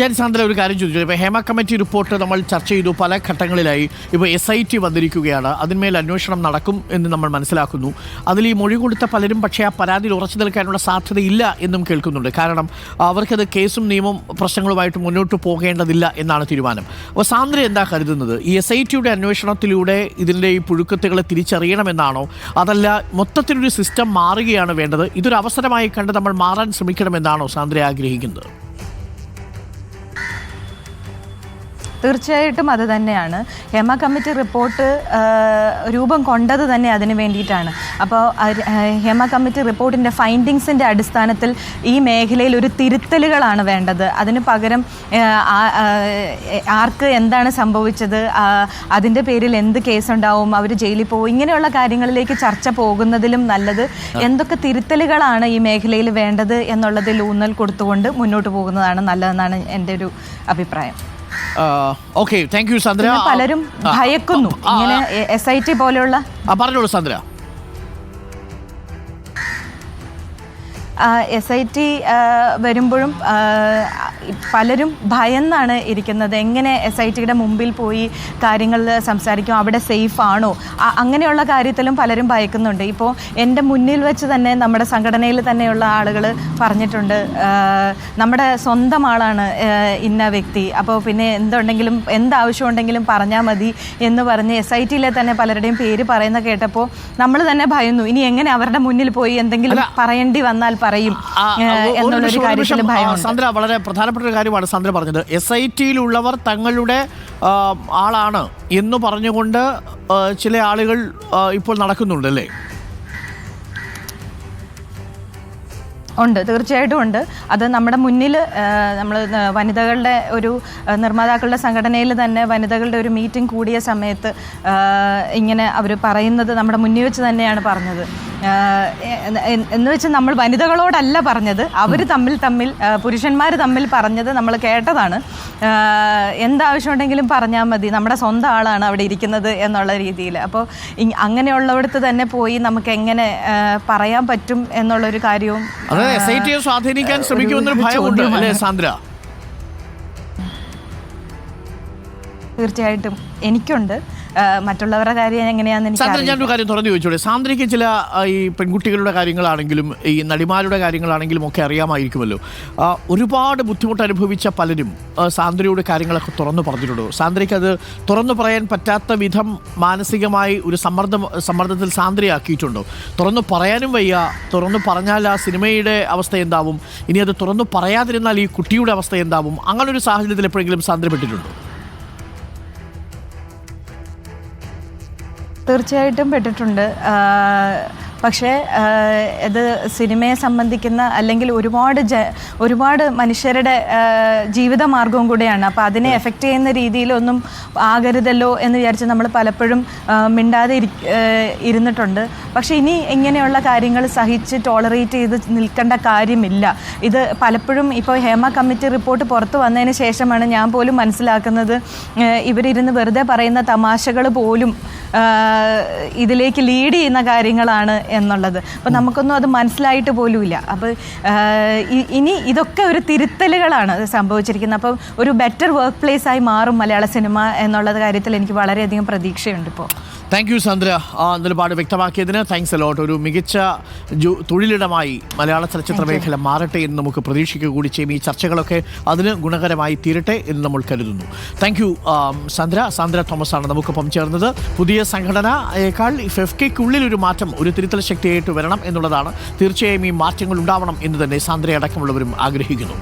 ഞാൻ സാന്ദ്ര ഒരു കാര്യം ചോദിച്ചു ഇപ്പോൾ ഹേമ കമ്മിറ്റി റിപ്പോർട്ട് നമ്മൾ ചർച്ച ചെയ്തു പല ഘട്ടങ്ങളിലായി ഇപ്പോൾ എസ് ഐ ടി വന്നിരിക്കുകയാണ്. അതിന്മേൽ അന്വേഷണം നടക്കും എന്ന് നമ്മൾ മനസ്സിലാക്കുന്നു. അതിൽ ഈ മൊഴി കൊടുത്ത പലരും പക്ഷേ ആ പരാതിയിൽ ഉറച്ചു നിൽക്കാനുള്ള സാധ്യതയില്ല എന്നും കേൾക്കുന്നുണ്ട്. കാരണം അവർക്കത് കേസും നിയമവും പ്രശ്നങ്ങളുമായിട്ട് മുന്നോട്ട് പോകേണ്ടതില്ല എന്നാണ് തീരുമാനം. അപ്പോൾ സാന്ദ്ര എന്താ കരുതുന്നത്? ഈ എസ് ഐ ടിയുടെ അന്വേഷണത്തിലൂടെ ഇതിന്റെ ഈ പുഴുക്കത്തുകളെ തിരിച്ചറിയണമെന്നാണോ? അതല്ല മൊത്തത്തിലൊരു സിസ്റ്റം മാറുകയാണ് വേണ്ടത്. ഇതൊരു അവസരമായി കണ്ട് നമ്മൾ മാറാൻ ശ്രമിക്കണമെന്നാണോ സാന്ദ്ര ആഗ്രഹിക്കുന്നത്? തീർച്ചയായിട്ടും അത് തന്നെയാണ്. ഹേമ കമ്മിറ്റി റിപ്പോർട്ട് രൂപം കൊണ്ടത് തന്നെ അതിന് വേണ്ടിയിട്ടാണ്. അപ്പോൾ ഹേമ കമ്മിറ്റി റിപ്പോർട്ടിന്റെ ഫൈൻഡിങ്സിന്റെ അടിസ്ഥാനത്തിൽ ഈ മേഖലയിൽ ഒരു തിരുത്തലുകളാണ് വേണ്ടത്. അതിന് പകരം ആർക്ക് എന്താണ് സംഭവിച്ചത് അതിന്റെ പേരിൽ എന്ത് കേസുണ്ടാവും അവർ ജയിലിൽ പോകും ഇങ്ങനെയുള്ള കാര്യങ്ങളിലേക്ക് ചർച്ച പോകുന്നതിലും നല്ലത്. എന്തൊക്കെ തിരുത്തലുകളാണ് ഈ മേഖലയിൽ വേണ്ടത് എന്നുള്ളതിൽ ഊന്നൽ കൊടുത്തുകൊണ്ട് മുന്നോട്ട് പോകുന്നതാണ് നല്ലതെന്നാണ് എന്റെ ഒരു അഭിപ്രായം. ഓക്കെ താങ്ക് യു സന്ദ്ര പലരും ഭയക്കുന്നു. ഇങ്ങനെ എസ് ഐ ടി പോലെയുള്ള പറഞ്ഞോളൂ സാന്ദ്ര എസ് ഐ ടി വരുമ്പോഴും പലരും ഭയന്നാണ് ഇരിക്കുന്നത്. എങ്ങനെ എസ് ഐ ടിയുടെ മുമ്പിൽ പോയി കാര്യങ്ങൾ സംസാരിക്കും? അവിടെ സേഫ് ആണോ? അങ്ങനെയുള്ള കാര്യത്തിലും പലരും ഭയക്കുന്നുണ്ട്. ഇപ്പോൾ എന്റെ മുന്നിൽ വെച്ച് തന്നെ നമ്മുടെ സംഘടനയിൽ തന്നെയുള്ള ആളുകൾ പറഞ്ഞിട്ടുണ്ട് നമ്മുടെ സ്വന്തം ആളാണ് ഇന്ന വ്യക്തി. അപ്പോൾ പിന്നെ എന്തുണ്ടെങ്കിലും എന്താവശ്യം ഉണ്ടെങ്കിലും പറഞ്ഞാൽ മതി എന്ന് പറഞ്ഞ് എസ് ഐ ടിയിലെ തന്നെ പലരുടെയും പേര് പറയുന്ന കേട്ടപ്പോൾ നമ്മൾ തന്നെ ഭയന്നു. ഇനി എങ്ങനെ അവരുടെ മുന്നിൽ പോയി എന്തെങ്കിലും പറയേണ്ടി വന്നാൽ പറയും. എന്നുള്ളൊരു കാര്യത്തിൽ സാന്ദ്ര വളരെ പ്രധാനപ്പെട്ട ഒരു കാര്യമാണ് സാന്ദ്ര പറഞ്ഞത്. എസ് ഐ ടിയിലുള്ളവർ തങ്ങളുടെ ആളാണ് എന്ന് പറഞ്ഞുകൊണ്ട് ചില ആളുകൾ ഇപ്പോൾ നടക്കുന്നുണ്ട് അല്ലേ ഉണ്ട്. തീർച്ചയായിട്ടും ഉണ്ട്. അത് നമ്മുടെ മുന്നിൽ നമ്മൾ വനിതകളുടെ ഒരു നിർമ്മാതാക്കളുടെ സംഘടനയിൽ തന്നെ വനിതകളുടെ ഒരു മീറ്റിംഗ് കൂടിയ സമയത്ത് ഇങ്ങനെ അവർ പറയുന്നത് നമ്മുടെ മുന്നിൽ വെച്ച് തന്നെയാണ് പറഞ്ഞത്. എന്ന് വെച്ച് നമ്മൾ വനിതകളോടല്ല പറഞ്ഞത്. അവർ തമ്മിൽ തമ്മിൽ പുരുഷന്മാർ തമ്മിൽ പറഞ്ഞത് നമ്മൾ കേട്ടതാണ്. എന്താവശ്യമുണ്ടെങ്കിലും പറഞ്ഞാൽ മതി. നമ്മുടെ സ്വന്തം ആളാണ് അവിടെ ഇരിക്കുന്നത് എന്നുള്ള രീതിയിൽ അപ്പോൾ അങ്ങനെയുള്ളവിടത്ത് തന്നെ പോയി നമുക്ക് എങ്ങനെ പറയാൻ പറ്റും എന്നുള്ളൊരു കാര്യവും എസ് ഐ ടിയെ സ്വാധീനിക്കാൻ ശ്രമിക്കുമെന്നൊരു ഭയമുണ്ട്. അല്ലേ സാന്ദ്ര തീർച്ചയായിട്ടും എനിക്കുണ്ട്. മറ്റുള്ളവരുടെ കാര്യം എങ്ങനെയാണെന്ന് സാന്ദ്ര. ഞാനൊരു കാര്യം തുറന്നു ചോദിച്ചോളൂ സാന്ദ്രയ്ക്ക് ചില ഈ പെൺകുട്ടികളുടെ കാര്യങ്ങളാണെങ്കിലും ഈ നടിമാരുടെ കാര്യങ്ങളാണെങ്കിലും ഒക്കെ അറിയാമായിരിക്കുമല്ലോ. ഒരുപാട് ബുദ്ധിമുട്ട് അനുഭവിച്ച പലരും സാന്ദ്രയുടെ കാര്യങ്ങളൊക്കെ തുറന്നു പറഞ്ഞിട്ടുണ്ടോ? സാന്ദ്രയ്ക്ക് അത് തുറന്നു പറയാൻ പറ്റാത്ത വിധം മാനസികമായി ഒരു സമ്മർദ്ദം സമ്മർദ്ദത്തിൽ സാന്ദ്രയാക്കിയിട്ടുണ്ടോ? തുറന്നു പറയാനും വയ്യ. തുറന്നു പറഞ്ഞാൽ ആ സിനിമയുടെ അവസ്ഥ എന്താവും? ഇനി അത് തുറന്നു പറയാതിരുന്നാൽ ഈ കുട്ടിയുടെ അവസ്ഥ എന്താവും? അങ്ങനൊരു സാഹചര്യത്തിൽ എപ്പോഴെങ്കിലും സാന്ദ്രപ്പെട്ടിട്ടുണ്ടോ? തീർച്ചയായിട്ടും പെട്ടിട്ടുണ്ട്. പക്ഷേ ഇത് സിനിമയെ സംബന്ധിക്കുന്ന അല്ലെങ്കിൽ ഒരുപാട് ജ ഒരുപാട് മനുഷ്യരുടെ ജീവിതമാർഗവും കൂടെയാണ്. അപ്പോൾ അതിനെ എഫക്റ്റ് ചെയ്യുന്ന രീതിയിലൊന്നും ആകരുതല്ലോ എന്ന് വിചാരിച്ച് നമ്മൾ പലപ്പോഴും മിണ്ടാതെ ഇരുന്നിട്ടുണ്ട്. പക്ഷേ ഇനി ഇങ്ങനെയുള്ള കാര്യങ്ങൾ സഹിച്ച് ടോളറേറ്റ് ചെയ്ത് നിൽക്കേണ്ട കാര്യമില്ല. ഇത് പലപ്പോഴും ഇപ്പോൾ ഹേമ കമ്മിറ്റി റിപ്പോർട്ട് പുറത്തു വന്നതിന് ശേഷമാണ് ഞാൻ പോലും മനസ്സിലാക്കുന്നത് ഇവരിരുന്ന് വെറുതെ പറയുന്ന തമാശകൾ പോലും ഇതിലേക്ക് ലീഡ് ചെയ്യുന്ന കാര്യങ്ങളാണ് എന്നുള്ളത്. അപ്പോൾ നമുക്കൊന്നും അത് മനസ്സിലായിട്ട് പോലുമില്ല. അപ്പോൾ ഇനി ഇതൊക്കെ ഒരു തിരുത്തലുകളാണ് സംഭവിച്ചിരിക്കുന്നത്. അപ്പം ഒരു ബെറ്റർ വർക്ക് പ്ലേസ് ആയി മാറും മലയാള സിനിമ എന്നുള്ള കാര്യത്തിൽ എനിക്ക് വളരെയധികം പ്രതീക്ഷയുണ്ട് ഇപ്പോൾ താങ്ക് യു സന്ദ്ര നിലപാട് വ്യക്തമാക്കിയതിന് താങ്ക്സ് അലോട്ട് ഒരു മികച്ച തൊഴിലിടമായി മലയാള ചലച്ചിത്ര മേഖല മാറട്ടെ എന്ന് നമുക്ക് പ്രതീക്ഷിക്കുക കൂടി ചെയ്യും. ഈ ചർച്ചകളൊക്കെ അതിന് ഗുണകരമായി തീരട്ടെ എന്ന് നമ്മൾ കരുതുന്നു. താങ്ക് യു സന്ദ്ര സാന്ദ്ര തോമസ് ആണ് നമുക്കൊപ്പം ചേർന്നത്. പുതിയ സംഘടനയേക്കാൾ എഫ് കെക്കുള്ളിൽ ഒരു മാറ്റം ഒരു തിരുത്തൽ ശക്തിയായിട്ട് വരണം എന്നുള്ളതാണ്. തീർച്ചയായും ഈ മാറ്റങ്ങൾ ഉണ്ടാവണം എന്ന് തന്നെ സാന്ദ്രയടക്കമുള്ളവരും ആഗ്രഹിക്കുന്നു.